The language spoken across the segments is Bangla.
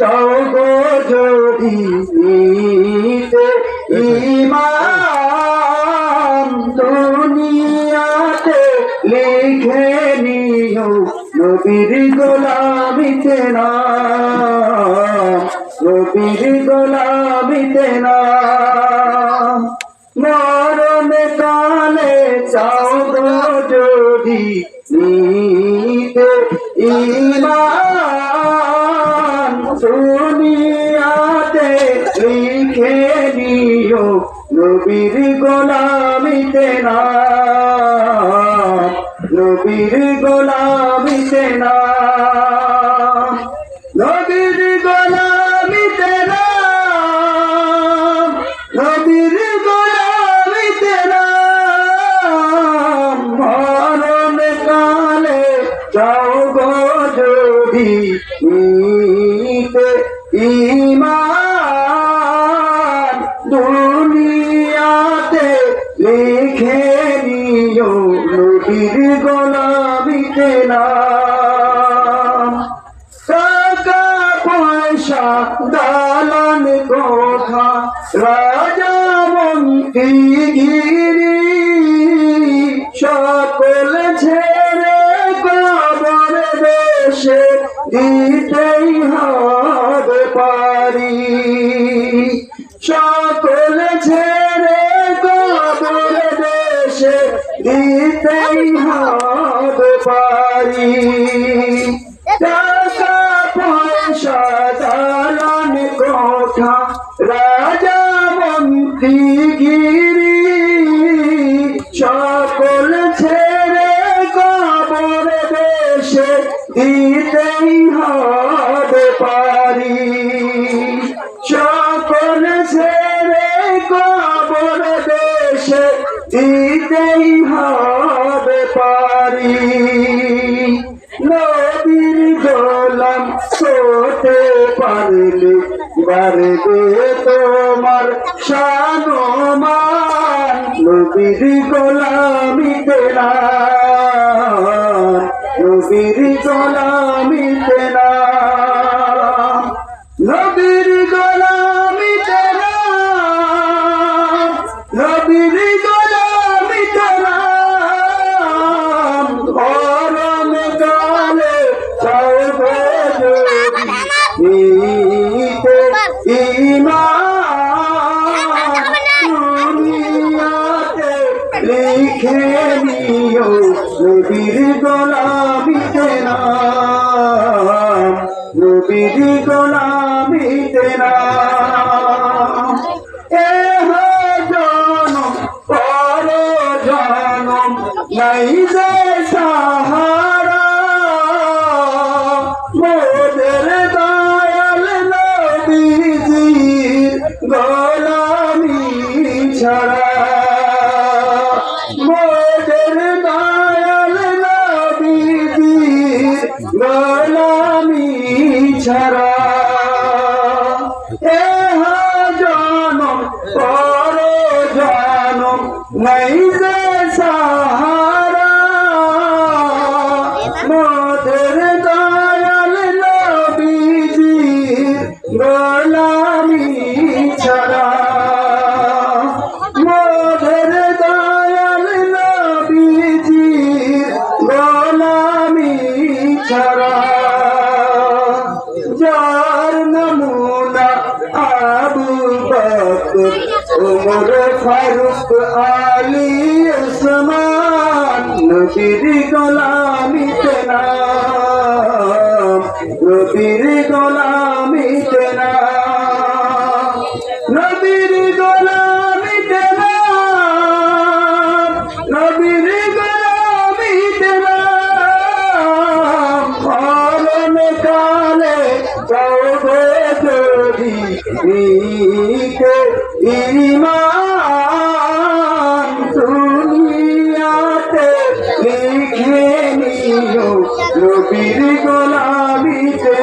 চৌগো যদি নিতে ইমান দুনিয়াতে লিখে নিও নবীর গোলামিতে না, নবীর গোলামিতে না। মরণ কালে চাও গো যদি নিতে ইমান নবীর গোলামিতে না নবীর গোলামিতে না নবীর গোলামিতে যাও গো যদি নবীর গোলামিতে না টাকা, পয়সা, দালান কোঠা রাজা, মন্ত্রী, গিরি, সকল ছেড়ে কবর দেশে দিতেই হবে পারি। সকল পারি টাকা পয়সা দালান কোঠা রাজা মন্ত্রী গিরি সকল ছেড়ে কবর দেশে দিতেই হবে পারি। সকল ছেড়ে কবর দেশে দিতেই হবে পারি। পারলে দে তোমার সানমান নবীর গোলামিতে না নবীর গোলামিতে ইমান দুনিয়াতে লিখে নিও নবীর গোলামিতে নাম নবীর গোলামিতে গোলামি ছাড়া মোদের দয়াল নবীজির গোলামি ছাড়া এ জনম আবু বকর উমর ফারুক আলী উসমান নবীর গোলামিতে নাম নবীর ইমান দুনিয়াতে লিখে নিও নবীর গোলামিতে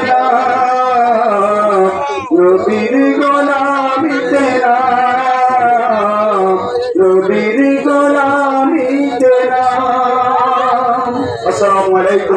নবীর গোলামিতে নবীর গোলামিতে আসসালামু আলাইকুম